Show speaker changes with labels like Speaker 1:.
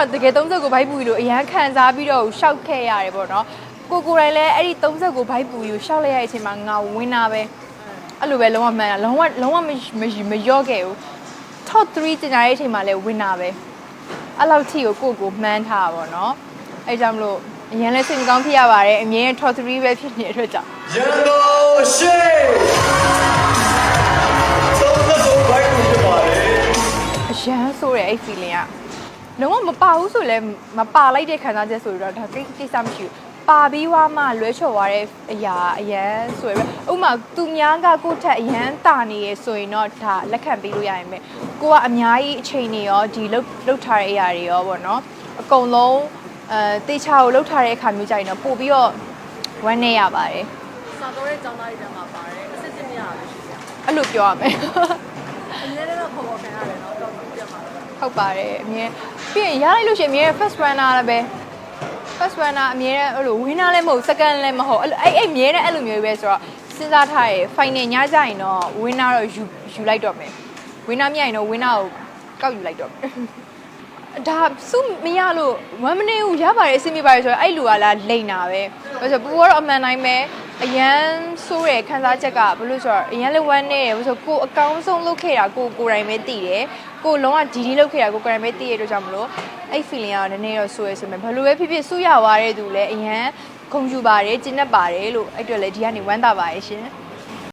Speaker 1: တော့တကယ်30ကိုဘိုက်ပူလို့အရန်ခံစားပြီးတော့ရှောက်ခဲ့ရတယ်ပေါ့နော်ကိုကိုယ်တိုင်လည်းအဲ့ဒီ30ကိုဘိုက်ပူယူရှောက်လိုက်ရတဲ့အချိန်မှာငါဝင်တာပဲအဲ့လိုပဲလုံးဝမှန်တာလုံးဝလုံးဝမမမရော့ခဲ့ဘူး top 3ကျင်ညာရေးအချိန်မှာလည်းဝင်တာပဲအဲ့လောက်ထိကိုကိုယ့်ကိုမှန်းထားတာပေါ့နော်အဲ့ကြောင့်မလို့အရင်လဲစိတ်မကောင်းဖြစ်ရပါတယ်အမြင် top 3ပဲဖြစ်နေတဲ့အတွက်ကြောင့်
Speaker 2: ရန်တော်ရှိသုံးသက်ဆုံးဘိုက်ကိုဖြစ်ပါတယ်
Speaker 1: အရန်ဆိုးတယ်အဲ့ feeling က လုံးဝမပါဘူးဆိုလည်းမပါလိုက်တဲ့ခံစားချက်ဆိုတော့ဒါကိကိစ္စမရှိဘူးပါပြီးွားမှလွဲချော်သွားတဲ့အရာအရန်ဆိုရယ်ဥပမာသူများကကိုယ့်ထက်အရန်တာနေရဆိုရင်တော့ဒါလက်ခံပေးလို့ရရင်ပဲကိုကအများကြီးအချိန်နေရောဒီလှုပ်လှုပ်ထားတဲ့အရာတွေရောပေါ့နော်အကုန်လုံးအဲတေချာကိုလှုပ်ထားတဲ့အခါမျိုးကြရင်တော့ပို့ပြီးတော့ဝမ်းနေရပါတယ်
Speaker 3: စာတော့တဲ့ကျောင်းသားတွေထဲမှာပါတယ်အစစ်စစ်မရဘူးရှိတယ်
Speaker 1: အဲ့လိုပြောရမယ်
Speaker 3: အများနဲ့တော့ပေါ်ပေါ်ခံရတယ်နော်တော့ပြမှာ
Speaker 1: ဟုတ်ပါတယ်အမြဲပြီးရင်ရလိုက်လို့ရှိရင်အမြဲ first runner လည်းပဲ first runner အမြဲအဲ့လို winner လည်းမဟုတ် second လည်းမဟုတ်အဲ့လိုအဲ့အဲ့အမြဲတမ်းအဲ့လိုမျိုးပဲဆိုတော့စဉ်းစားထားရယ် final ညကြရင်တော့ winner တော့ယူယူလိုက်တော့မယ် winner မြရင်တော့ winner ကိုကောက်ယူလိုက်တော့မယ်ဒါစုမရလို့1 minute ကိုရပါတယ်အဆင်ပြေပါတယ်ဆိုတော့အဲ့လူကလာလိန်တာပဲဘာလို့ဆိုပူကတော့အမှန်တိုင်းပဲ အရန်ဆိုးတဲ့ခန်းစားချက်ကဘလို့ဆိုတော့အရန်လည်းဝမ်းနေတယ်ဘာလို့ဆိုကိုအကောင်းဆုံးလုပ်ခဲ့တာကိုကိုယ်တိုင်ပဲသိတယ်ကိုလုံးဝဒီဒီလုပ်ခဲ့တာကိုကိုယ်တိုင်ပဲသိရတဲ့အတွက်ကြောင့်မလို့အဲ့ feeling ကနည်းနည်းတော့ဆိုးရဆိုမယ်ဘလို့ပဲဖြစ်ဖြစ်ဆူရသွားတဲ့သူလည်းအရန်ခုံယူပါတယ်ကျဉ်တ်ပါတယ်လို့အဲ့အတွက်လည်းဒီကနေဝမ်းသာပါတယ်ရှင်